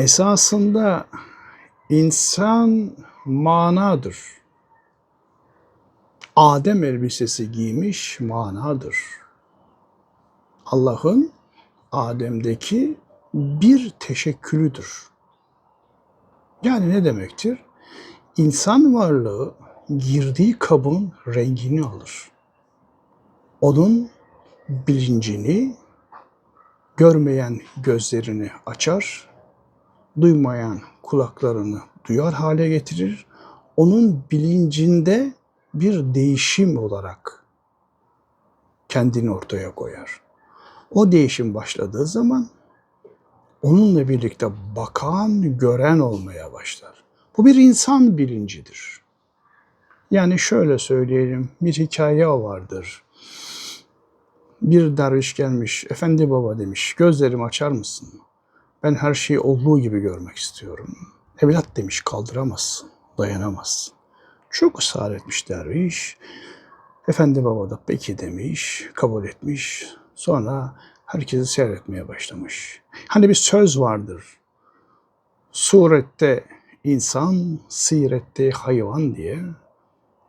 Esasında insan manadır. Adem elbisesi giymiş manadır. Allah'ın Adem'deki bir teşekkülüdür. Yani ne demektir? İnsan varlığı girdiği kabın rengini alır. Onun bilincini, görmeyen gözlerini açar, duymayan kulaklarını duyar hale getirir. Onun bilincinde bir değişim olarak kendini ortaya koyar. O değişim başladığı zaman onunla birlikte bakan, gören olmaya başlar. Bu bir insan bilincidir. Yani şöyle söyleyelim, bir hikaye vardır. Bir derviş gelmiş, efendi baba demiş, gözlerimi açar mısın? Ben her şeyi olduğu gibi görmek istiyorum. Evlat demiş, kaldıramazsın, dayanamazsın. Çok ısrar etmiş derviş. Efendi baba da peki demiş, kabul etmiş. Sonra herkesi seyretmeye başlamış. Hani bir söz vardır. Surette insan, sirette hayvan diye.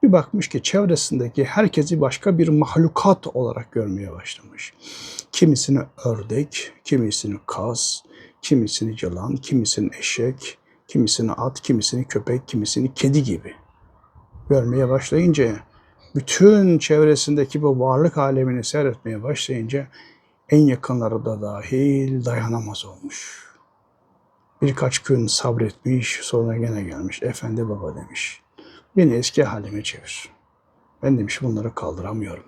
Bir bakmış ki çevresindeki herkesi başka bir mahlukat olarak görmeye başlamış. Kimisini ördek, kimisini kaz, kimisini yılan, kimisini eşek, kimisini at, kimisini köpek, kimisini kedi gibi görmeye başlayınca bütün çevresindeki bu varlık alemini seyretmeye başlayınca en yakınları da dahil dayanamaz olmuş. Birkaç gün sabretmiş, sonra gene gelmiş. Efendi baba demiş. Beni eski halime çevir. Ben demiş bunları kaldıramıyorum.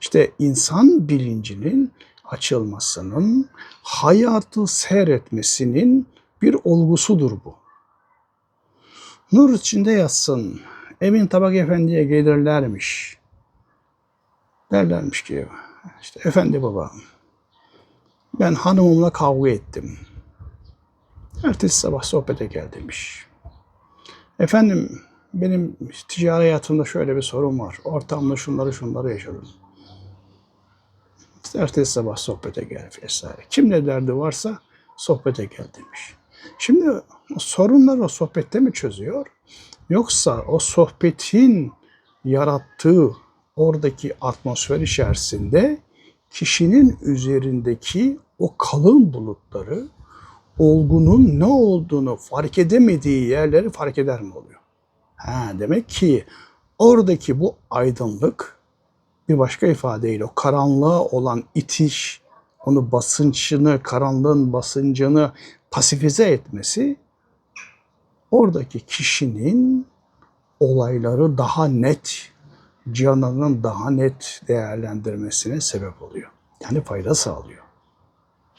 İşte insan bilincinin açılmasının, hayatı seyretmesinin bir olgusudur bu. Nur içinde yatsın. Emin Tabak Efendi'ye gelirlermiş. Derlermiş ki işte efendi baba ben hanımımla kavga ettim. Ertesi sabah sohbete gel demiş. Efendim benim ticari hayatımda şöyle bir sorun var. Ortamda şunları şunları yaşadım. İşte ertesi sabah sohbete gel vesaire. Kim ne derdi varsa sohbete gel demiş. Şimdi o sorunları o sohbette mi çözüyor? Yoksa o sohbetin yarattığı oradaki atmosfer içerisinde kişinin üzerindeki o kalın bulutları olgunun ne olduğunu fark edemediği yerleri fark eder mi oluyor? Ha, demek ki oradaki bu aydınlık bir başka ifadeyle o karanlığa olan itiş, onu basınçını, karanlığın basıncını pasifize etmesi oradaki kişinin olayları daha net, canının daha net değerlendirmesine sebep oluyor. Yani fayda sağlıyor.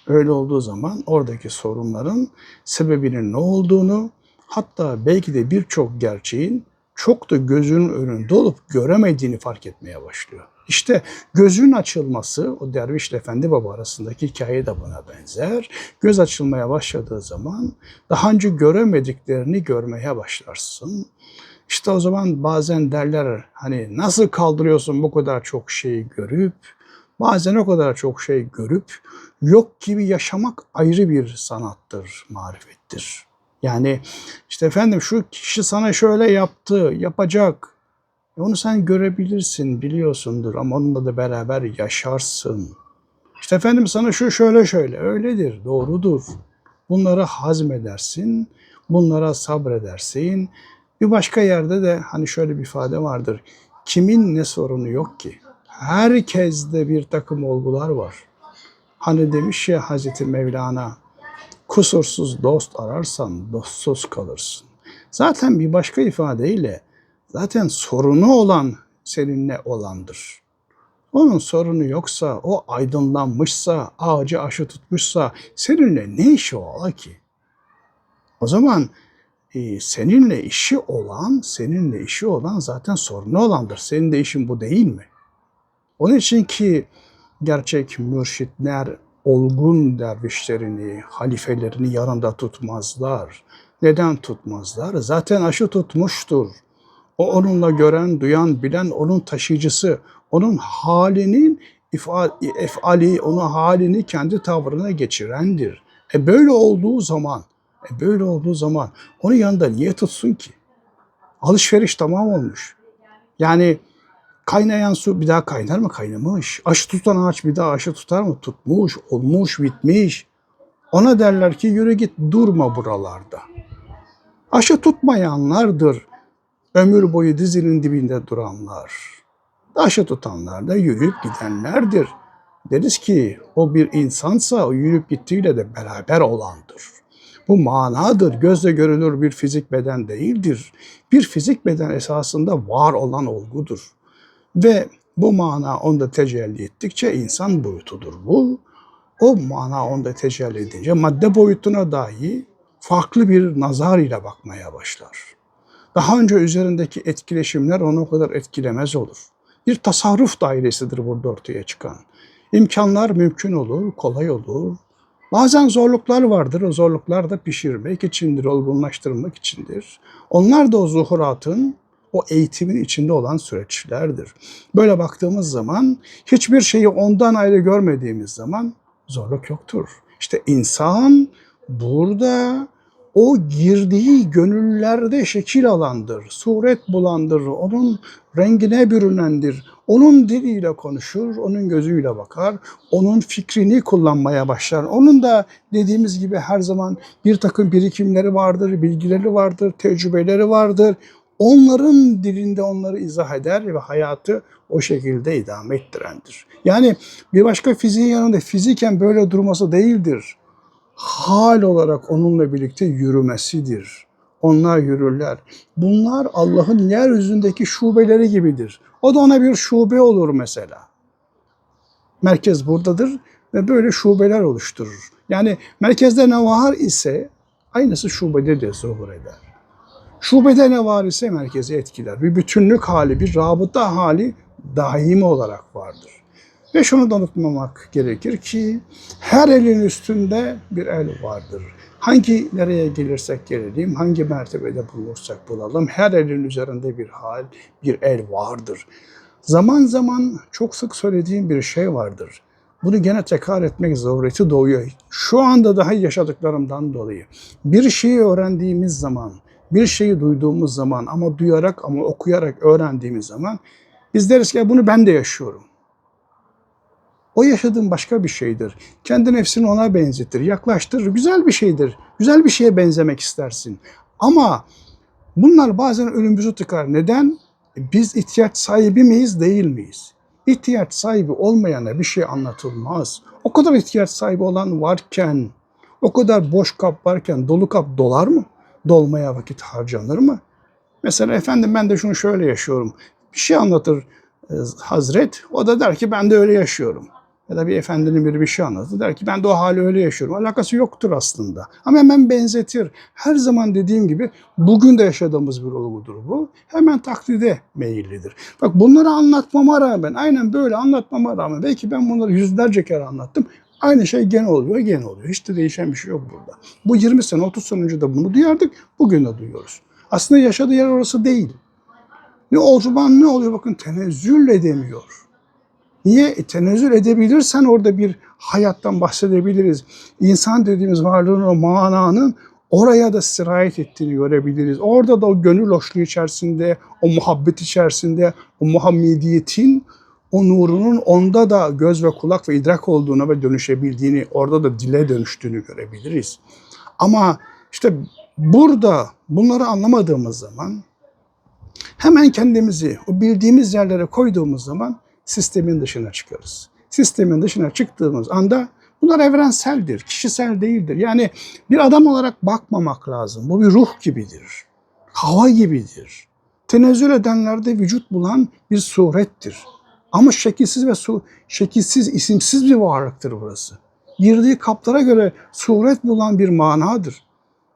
Öyle olduğu zaman oradaki sorunların sebebinin ne olduğunu, hatta belki de birçok gerçeğin çok da gözünün önünde olup göremediğini fark etmeye başlıyor. İşte gözün açılması, o dervişle efendi baba arasındaki hikaye de buna benzer. Göz açılmaya başladığı zaman daha önce göremediklerini görmeye başlarsın. İşte o zaman bazen derler hani nasıl kaldırıyorsun bu kadar çok şeyi görüp, bazen o kadar çok şey görüp yok gibi yaşamak ayrı bir sanattır, marifettir. Yani işte efendim şu kişi sana şöyle yaptı, yapacak. E onu sen görebilirsin, biliyorsundur ama onunla da beraber yaşarsın. İşte efendim sana şu şöyle şöyle, öyledir, doğrudur. Bunları hazmedersin, bunlara sabredersin. Bir başka yerde de hani şöyle bir ifade vardır. Kimin ne sorunu yok ki? Herkeste bir takım olgular var. Hani demiş ya Hazreti Mevlana, kusursuz dost ararsan dostsuz kalırsın. Zaten bir başka ifadeyle zaten sorunu olan seninle olandır. Onun sorunu yoksa, o aydınlanmışsa, ağacı aşı tutmuşsa seninle ne işi ola ki? O zaman e, seninle işi olan, seninle işi olan zaten sorunu olandır. Senin de işin bu değil mi? Onun için ki gerçek mürşitler olgun dervişlerini, halifelerini yanında tutmazlar. Neden tutmazlar? Zaten aşı tutmuştur. O onunla gören, duyan, bilen onun taşıyıcısı. Onun halinin efali, onun halini kendi tavrına geçirendir. E böyle olduğu zaman E böyle olduğu zaman onun yanında niye tutsun ki? Alışveriş tamam olmuş. Yani kaynayan su bir daha kaynar mı? Kaynamış. Aşı tutan ağaç bir daha aşı tutar mı? Tutmuş, olmuş, bitmiş. Ona derler ki yürü git durma buralarda. Aşı tutmayanlardır ömür boyu dizinin dibinde duranlar. Aşı tutanlar da yürüyüp gidenlerdir. Deriz ki o bir insansa o yürüyüp gittiğiyle de beraber olandır. Bu manadır. Gözle görülür bir fizik beden değildir. Bir fizik beden esasında var olan olgudur. Ve bu mana onda tecelli ettikçe insan boyutudur bu. O mana onda tecelli edince madde boyutuna dahi farklı bir nazar ile bakmaya başlar. Daha önce üzerindeki etkileşimler onu o kadar etkilemez olur. Bir tasarruf dairesidir burada ortaya çıkan. İmkanlar mümkün olur, kolay olur. Bazen zorluklar vardır. O zorluklar da pişirmek içindir, olgunlaştırmak içindir. Onlar da o zuhuratın, o eğitimin içinde olan süreçlerdir. Böyle baktığımız zaman hiçbir şeyi ondan ayrı görmediğimiz zaman zorluk yoktur. İşte insan burada o girdiği gönüllerde şekil alandır, suret bulandır, onun rengine bürünendir. Onun diliyle konuşur, onun gözüyle bakar, onun fikrini kullanmaya başlar. Onun da dediğimiz gibi her zaman bir takım birikimleri vardır, bilgileri vardır, tecrübeleri vardır. Onların dilinde onları izah eder ve hayatı o şekilde idame ettirendir. Yani bir başka fiziğin yanında fiziken böyle durması değildir hal olarak onunla birlikte yürümesidir. Onlar yürürler. Bunlar Allah'ın yeryüzündeki şubeleri gibidir. O da ona bir şube olur mesela. Merkez buradadır ve böyle şubeler oluşturur. Yani merkezde ne var ise aynısı şubede de zuhur eder. Şubede ne var ise merkezi etkiler. Bir bütünlük hali, bir rabıta hali daimi olarak vardır. Ve şunu da unutmamak gerekir ki her elin üstünde bir el vardır. Hangi nereye gelirsek gelelim, hangi mertebede bulursak bulalım, her elin üzerinde bir hal, bir el vardır. Zaman zaman çok sık söylediğim bir şey vardır. Bunu gene tekrar etmek zorunluluğu doğuyor. Şu anda daha yaşadıklarımdan dolayı. Bir şeyi öğrendiğimiz zaman, bir şeyi duyduğumuz zaman ama duyarak ama okuyarak öğrendiğimiz zaman biz deriz ki bunu ben de yaşıyorum. O yaşadığın başka bir şeydir. Kendi nefsini ona benzetir, yaklaştırır. Güzel bir şeydir. Güzel bir şeye benzemek istersin. Ama bunlar bazen önümüzü tıkar. Neden? Biz ihtiyaç sahibi miyiz, değil miyiz? İhtiyaç sahibi olmayana bir şey anlatılmaz. O kadar ihtiyaç sahibi olan varken, o kadar boş kap varken dolu kap dolar mı? Dolmaya vakit harcanır mı? Mesela efendim ben de şunu şöyle yaşıyorum. Bir şey anlatır e, Hazret. O da der ki ben de öyle yaşıyorum ya da bir efendinin biri bir şey anlatır. Der ki ben de o hali öyle yaşıyorum. Alakası yoktur aslında. Ama hemen benzetir. Her zaman dediğim gibi bugün de yaşadığımız bir olgudur bu. Hemen taklide meyillidir. Bak bunları anlatmama rağmen, aynen böyle anlatmama rağmen belki ben bunları yüzlerce kere anlattım. Aynı şey gene oluyor, gene oluyor. Hiç de değişen bir şey yok burada. Bu 20 sene, 30 sene önce de bunu duyardık, bugün de duyuyoruz. Aslında yaşadığı yer orası değil. Ne o zaman ne oluyor? Bakın tenezzül edemiyor. Niye? E, tenezzül edebilirsen orada bir hayattan bahsedebiliriz. İnsan dediğimiz varlığın o mananın oraya da sirayet ettiğini görebiliriz. Orada da o gönül hoşluğu içerisinde, o muhabbet içerisinde, o Muhammediyetin, o nurunun onda da göz ve kulak ve idrak olduğunu ve dönüşebildiğini, orada da dile dönüştüğünü görebiliriz. Ama işte burada bunları anlamadığımız zaman hemen kendimizi o bildiğimiz yerlere koyduğumuz zaman sistemin dışına çıkarız. Sistemin dışına çıktığımız anda bunlar evrenseldir, kişisel değildir. Yani bir adam olarak bakmamak lazım. Bu bir ruh gibidir. Hava gibidir. Tenezzül edenlerde vücut bulan bir surettir. Ama şekilsiz ve su, şekilsiz, isimsiz bir varlıktır burası. Girdiği kaplara göre suret bulan bir manadır.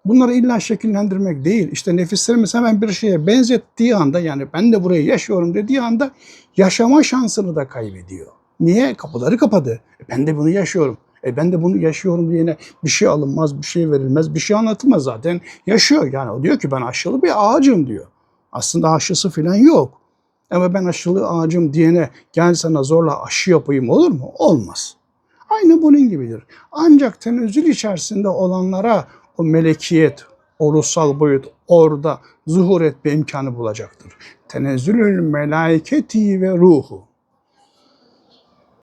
Bunları illa şekillendirmek değil. İşte nefislerimiz hemen bir şeye benzettiği anda yani ben de burayı yaşıyorum dediği anda yaşama şansını da kaybediyor. Niye? Kapıları kapadı. E ben de bunu yaşıyorum. E ben de bunu yaşıyorum diyene bir şey alınmaz, bir şey verilmez, bir şey anlatılmaz zaten. Yaşıyor yani. O diyor ki ben aşılı bir ağacım diyor. Aslında aşısı falan yok. Ama ben aşılı ağacım diyene gel sana zorla aşı yapayım olur mu? Olmaz. Aynı bunun gibidir. Ancak tenezzül içerisinde olanlara o melekiyet, o ruhsal boyut orada zuhur etme imkanı bulacaktır. Tenezzülül melaiketi ve ruhu.